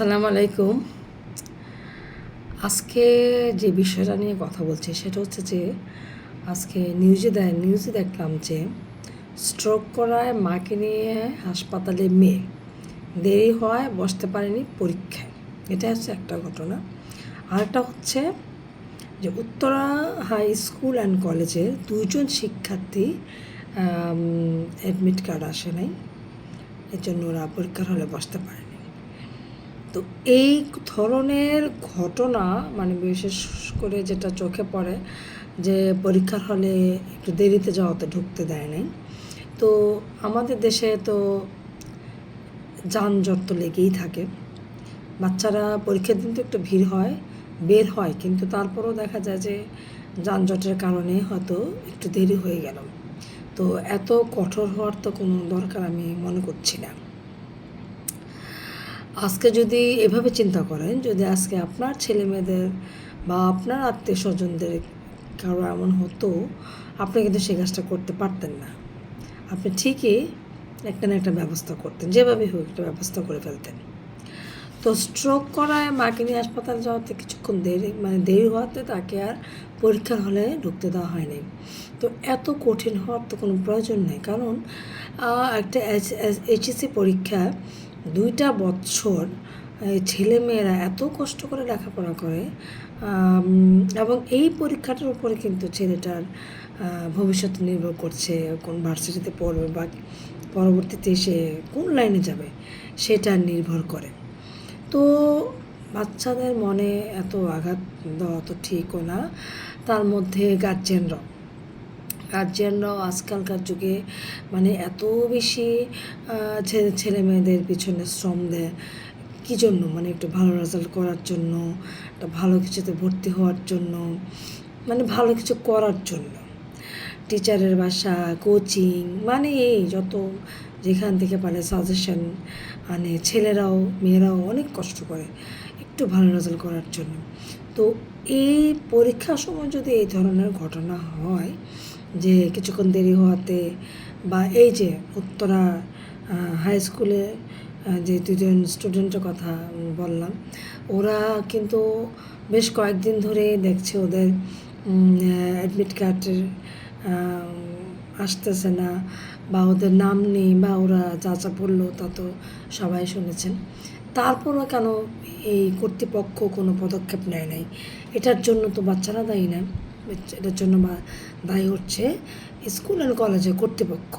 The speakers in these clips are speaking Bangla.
আসসালামু আলাইকুম। আজকে যে বিষয়টা নিয়ে কথা বলছি সেটা হচ্ছে যে, আজকে নিউজে দেয় নিউজে দেখলাম যে স্ট্রোক করায় মাকে নিয়ে হাসপাতালে মেয়ে। দেরি হয় বসতে পারেনি পরীক্ষায়। এটা হচ্ছে একটা ঘটনা। আরেকটা হচ্ছে যে, উত্তরা হাই স্কুল অ্যান্ড কলেজে দুজন শিক্ষার্থী অ্যাডমিট কার্ড আসে নাই। এর জন্য ওরা পরীক্ষার হলে বসতে পারেনি। তো এই ধরনের ঘটনা মানে বিশেষ করে যেটা চোখে পড়ে, যে পরীক্ষার হলে একটু দেরিতে যাওয়াতে ঢুকতে দেয় নাই। তো আমাদের দেশে তো যানজট তো লেগেই থাকে। বাচ্চারা পরীক্ষার দিন তো একটু ভিড় হয়, বের হয়, কিন্তু তারপরেও দেখা যায় যে যানজটের কারণে হয়তো একটু দেরি হয়ে গেল। তো এত কঠোর হওয়ার তো কোনো দরকার আমি মনে করছি না। আজকে যদি এভাবে চিন্তা করেন, যদি আজকে আপনার ছেলে মেয়েদের বা আপনার আত্মীয় স্বজনদের কারও এমন হতো, আপনি কিন্তু সেই কাজটা করতে পারতেন না। আপনি ঠিকই একটা না একটা ব্যবস্থা করতেন যেভাবে হোক একটা ব্যবস্থা করে ফেলতেন। তো স্ট্রোক করায় মাকে নিয়ে হাসপাতাল যাওয়াতে কিছুক্ষণ দেরি মানে দেরি হওয়াতে তাকে আর পরীক্ষার হলে ঢুকতে দেওয়া হয়নি। তো এত কঠিন হওয়ার তো কোনো প্রয়োজন নেই। কারণ একটা এইচএসসি পরীক্ষা দুইটা বছর ছেলে মেয়েরা এত কষ্ট করে লেখাপড়া করে এবং এই পরীক্ষাটার উপরে কিন্তু ছেলেটার ভবিষ্যৎ নির্ভর করছে কোন ভার্সিটিতে পড়বে বা পরবর্তীতে সে কোন লাইনে যাবে, সেটা নির্ভর করে। তো বাচ্চাদের মনে এত আঘাত দেওয়া তো ঠিকও না, তার মধ্যে গার্জেনরাও গার্জিয়ানরাও আজকালকার যুগে মানে এত বেশি ছেলে ছেলে মেয়েদের পিছনে শ্রম দেয়। কী জন্য? মানে একটু ভালো রেজাল্ট করার জন্য, একটা ভালো কিছুতে ভর্তি হওয়ার জন্য মানে ভালো কিছু করার জন্য। টিচারের বাসা কোচিং মানে এই যত যেখান থেকে পারে সাজেশন মানে ছেলেরাও, মেয়েরাও অনেক কষ্ট করে একটু ভালো রেজাল্ট করার জন্য। তো এই পরীক্ষার সময় যদি এই ধরনের ঘটনা হয় যে কিছুক্ষণ দেরি হওয়াতে বা এই যে উত্তরা হাই স্কুলে যে দুজন স্টুডেন্টের কথা বললাম, ওরা কিন্তু বেশ কয়েকদিন ধরে দেখছে ওদের অ্যাডমিট কার্ডের আসতেছে না বা ওদের নাম নেই বা ওরা যা যা বলল তা তো সবাই শুনেছেন। তারপরও কেন এই কর্তৃপক্ষ কোনো পদক্ষেপ নেয় নাই? এটার জন্য তো বাচ্চারা দায়ী না। এটার জন্য দায়ী হচ্ছে স্কুল অ্যান্ড কলেজের কর্তৃপক্ষ।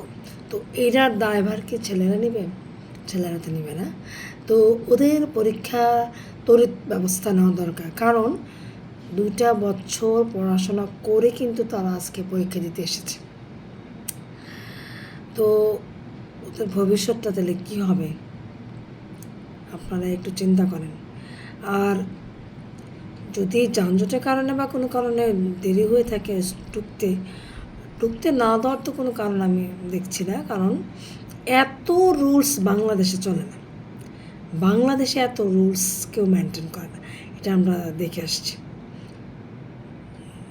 তো এটার দায়ভার কি ছেলেরা নেবে, ছেলেরা তো নেবে না। তো ওদের পরীক্ষা তড়িৎ ব্যবস্থা নেওয়া দরকার। কারণ দুইটা বছর পড়াশোনা করে কিন্তু তারা আজকে পরীক্ষা দিতে এসেছে। তো ওদের ভবিষ্যৎটা তাহলে কী হবে? আপনারা একটু চিন্তা করেন। আর যদি যানজটের কারণে বা কোনো কারণে দেরি হয়ে থাকে, ঢুকতে ঢুকতে না দেওয়ার তো কোনো কারণ আমি দেখছি না। কারণ এত রুলস বাংলাদেশে চলে না। বাংলাদেশে এত রুলস কেউ মেনটেন করে না। এটা আমরা দেখে আসছি।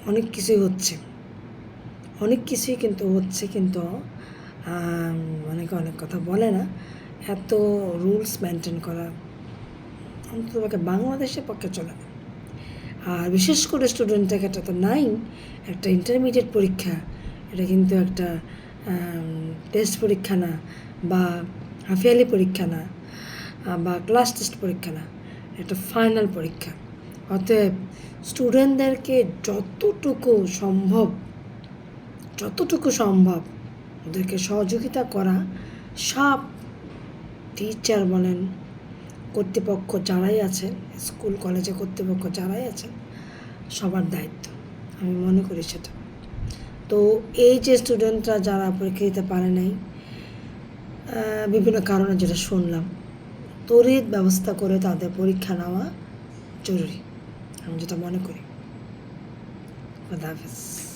অনেক কিছুই হচ্ছে। অনেক কিছুই কিন্তু হচ্ছে কিন্তু অনেকে অনেক কথা বলে না। এত রুলস মেনটেন করা অন্তত বাংলাদেশের পক্ষে চলে না। আর বিশেষ করে স্টুডেন্টটাকে এটা তো নাইন একটা ইন্টারমিডিয়েট পরীক্ষা, এটা কিন্তু একটা টেস্ট পরীক্ষা না, বা হাফিয়ালি পরীক্ষা না বা ক্লাস টেস্ট পরীক্ষা না একটা ফাইনাল পরীক্ষা। অতএব স্টুডেন্টদেরকে যতটুকু সম্ভব যতটুকু সম্ভব ওদেরকে সহযোগিতা করা সব টিচার বলেন কর্তৃপক্ষ যারাই আছেন স্কুল, কলেজে কর্তৃপক্ষ যারাই আছেন সবার দায়িত্ব। আমি মনে করি সেটা। তো এই যে স্টুডেন্টরা যারা পরীক্ষা দিতে পারে নাই বিভিন্ন কারণে যেটা শুনলাম, তড়িৎ ব্যবস্থা করে তাদের পরীক্ষা নেওয়া জরুরি। আমি যেটা মনে করি। খোদা হাফেজ।